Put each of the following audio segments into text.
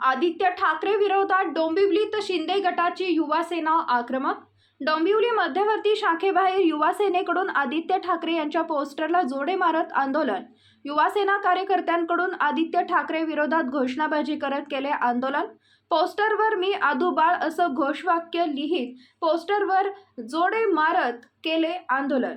आदित्य ठाकरे विरोधात डोंबिवलीत शिंदे गटाची युवा सेना आक्रमक? डोंबिवली मध्यवर्ती शाखेबाहेर युवा सेनेकडून आदित्य ठाकरे यांच्या पोस्टरला जोडे मारत आंदोलन. युवा सेना कार्यकर्त्यांकडून आदित्य ठाकरे विरोधात घोषणाबाजी करत केले आंदोलन. पोस्टरवर मी आदूबाळ असं घोषवाक्य लिहित पोस्टरवर जोडे मारत केले आंदोलन.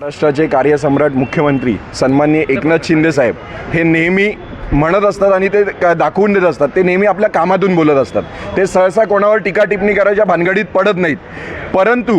महाराष्ट्राचे कार्यसम्राट मुख्यमंत्री सन्माननीय एकनाथ शिंदे साहेब हे नेहमी म्हणत असतात आणि ते दाखवून देत असतात. ते नेहमी आपल्या कामातून बोलत असतात. ते सहसा कोणावर टीका टिप्पणी करायच्या भानगडीत पडत नाहीत. परंतु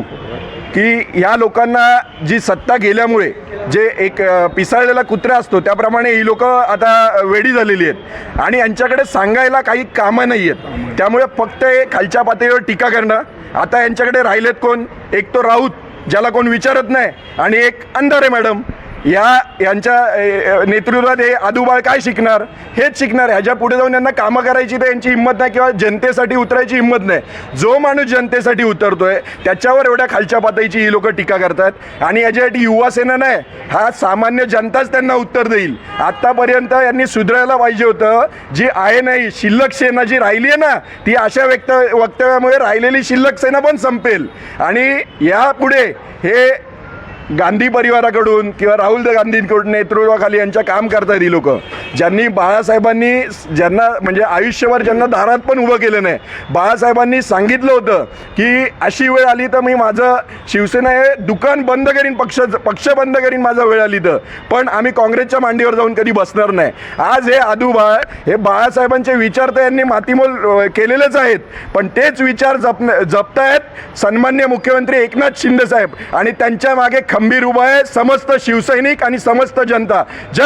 की या लोकांना जी सत्ता गेल्यामुळे जे एक पिसाळलेला कुत्रा असतो त्याप्रमाणे ही लोक आता वेडी झालेली आहेत. आणि यांच्याकडे सांगायला काही कामं नाही आहेत. त्यामुळे फक्त हे खालच्या पातळीवर टीका करणं. आता यांच्याकडे राहिलेत कोण? एक तो राऊत. ज्याला कोण विचारत नाही. आणि एक अंधारे मॅडम या यांच्या नेतृत्वात हे आदुबाळ काय शिकणार? हेच शिकणार. ह्याच्या पुढे जाऊन यांना कामं करायची तर यांची हिंमत नाही किंवा जनतेसाठी उतरायची हिंमत नाही. जो माणूस जनतेसाठी उतरतोय त्याच्यावर एवढ्या खालच्या पातळीची ही लोक टीका करतात. आणि याच्यासाठी युवा सेना नाही हा सामान्य जनताच त्यांना उत्तर देईल. आत्तापर्यंत यांनी सुधारायला पाहिजे होतं. जी आहे नाही शिल्लक सेना जी राहिली आहे ना ती अशा व्यक्त वक्तव्यामुळे राहिलेली शिल्लक सेना पण संपेल. आणि यापुढे हे गांधी परिवाराकडून किंवा राहुल गांधींकडून नेतृत्वाखाली यांच्या काम करतात ही लोक. ज्यांनी बाळासाहेबांनी ज्यांना म्हणजे आयुष्यभर ज्यांना दारात पण उभं केलं नाही. बाळासाहेबांनी सांगितलं होतं की अशी वेळ आली तर मी माझं शिवसेना हे दुकान बंद करीन पक्ष पक्ष बंद करीन माझा वेळ आली तर. पण आम्ही काँग्रेसच्या मांडीवर जाऊन कधी बसणार नाही. आज हे आदूबाळ हे बाळासाहेबांचे विचार तर यांनी मातीमोल केलेलेच आहेत. पण तेच विचार जप जपतायत सन्मान्य मुख्यमंत्री एकनाथ शिंदे साहेब आणि त्यांच्या मागे खंबीर उभा आहे. समस्त शिवसैनिक आणि समस्त जनता. जन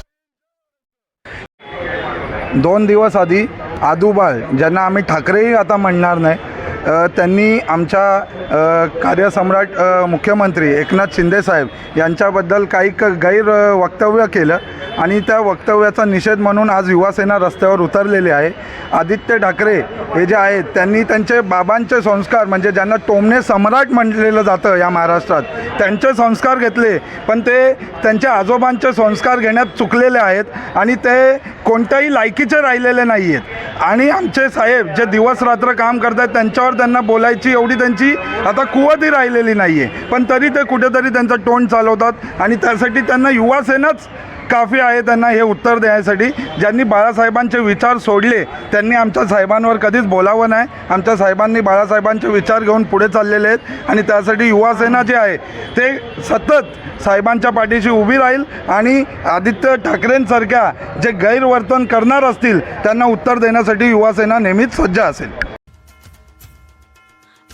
दोन दिवस आधी आदुबाळ ज्यांना आम्ही ठाकरेही आता म्हणणार नाही त्यांनी आमच्या कार्यसम्राट मुख्यमंत्री एकनाथ शिंदेसाहेब यांच्याबद्दल काही क गैर वक्तव्य केलं आणि त्या वक्तव्याचा निषेध म्हणून आज युवासेना रस्त्यावर उतरलेली आहे. आदित्य ठाकरे हे जे आहेत त्यांनी त्यांचे बाबांचे संस्कार म्हणजे ज्यांना टोमणे सम्राट म्हटलेलं जातं या महाराष्ट्रात त्यांचे संस्कार घेतले. पण ते त्यांच्या आजोबांचे संस्कार घेण्यात चुकलेले आहेत आणि ते कोणत्याही लायकीचे राहिलेले नाही आहेत आणि आमचे साहेब जे दिवस रात्र काम करतात त्यांच्यावर त्यांना बोलायची एवढी त्यांची आता कुवतही राहिलेली नाही आहे पण तरी ते कुठेतरी त्यांचं तोंड चालवतात आणि त्यासाठी त्यांना युवासेनाच काफी आहे त्यांना हे उत्तर देण्यासाठी ज्यांनी बाळासाहेबांचे विचार सोडले त्यांनी आमच्या साहेबांवर कधीच बोलावं नाही. आमच्या साहेबांनी बाळासाहेबांचे विचार घेऊन पुढे चाललेले आहेत आणि त्यासाठी युवासेना जे आहे ते सतत साहेबांच्या पाठीशी उभी राहील आणि आदित्य ठाकरेंसारख्या जे गैरवर्तन करणार असतील त्यांना उत्तर देण्यासाठी युवासेना नेहमीच सज्ज असेल.